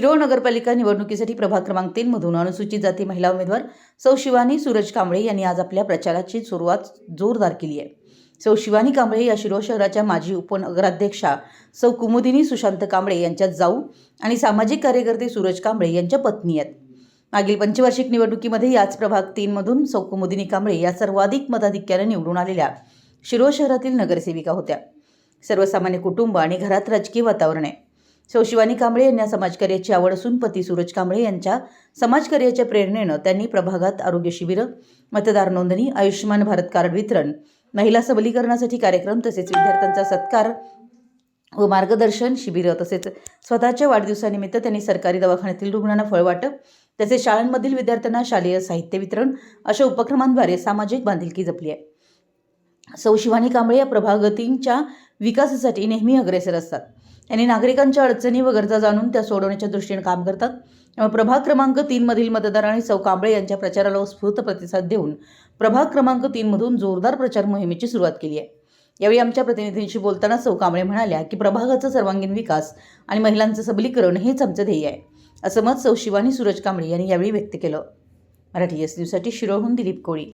शिरोळ नगरपालिका निवडणुकीसाठी प्रभाग क्रमांक तीनमधून अनुसूचित जाती महिला उमेदवार सौ शिवानी सूरज कांबळे यांनी आज आपल्या प्रचाराची सुरुवात जोरदार केली आहे. सौ शिवानी कांबळे या शिरोळ शहराच्या माजी उपनगराध्यक्षा सौ कुमुदिनी सुशांत कांबळे यांच्या जाऊ आणि सामाजिक कार्यकर्ते सूरज कांबळे यांच्या पत्नी आहेत. मागील पंचवार्षिक निवडणुकीमध्ये याच प्रभाग तीनमधून सौ कुमुदिनी कांबळे या सर्वाधिक मताधिक्याने निवडून आलेल्या शिरोळ शहरातील नगरसेविका होत्या. सर्वसामान्य कुटुंब आणि घरात राजकीय वातावरण आहे. सौ शिवानी कांबळे यांना समाजकार्याची आवड असून पती सूरज कांबळे यांच्या समाजकार्याच्या प्रेरणेनं त्यांनी प्रभागात आरोग्य शिबिरं मतदार नोंदणी आयुष्यमान भारत कार्ड वितरण महिला सबलीकरणासाठी कार्यक्रम तसेच विद्यार्थ्यांचा सत्कार व मार्गदर्शन शिबिरं तसेच स्वतःच्या वाढदिवसानिमित्त त्यांनी सरकारी दवाखान्यातील रुग्णांना फळवाटप तसेच शाळांमधील विद्यार्थ्यांना शालेय साहित्य वितरण अशा उपक्रमांद्वारे सामाजिक बांधिलकी जपली आहे. सौ शिवानी कांबळे या प्रभागतींच्या विकासासाठी नेहमी अग्रेसर असतात. त्यांनी नागरिकांच्या अडचणी व गरजा जाणून त्या सोडवण्याच्या दृष्टीने काम करतात. त्यामुळे प्रभाग क्रमांक तीनमधील मतदारांनी सौ कांबळे यांच्या प्रचाराला उत्स्फूर्त प्रतिसाद देऊन प्रभाग क्रमांक तीनमधून जोरदार प्रचार मोहिमेची सुरुवात केली आहे. यावेळी आमच्या प्रतिनिधींशी बोलताना सौ कांबळे म्हणाल्या की प्रभागाचा सर्वांगीण विकास आणि महिलांचं सबलीकरण हेच आमचं ध्येय आहे. असं मत सौ शिवानी सूरज कांबळे यांनी यावेळी व्यक्त केलं. मराठी एस न्यूजसाठी शिरोळहून दिलीप कोळी.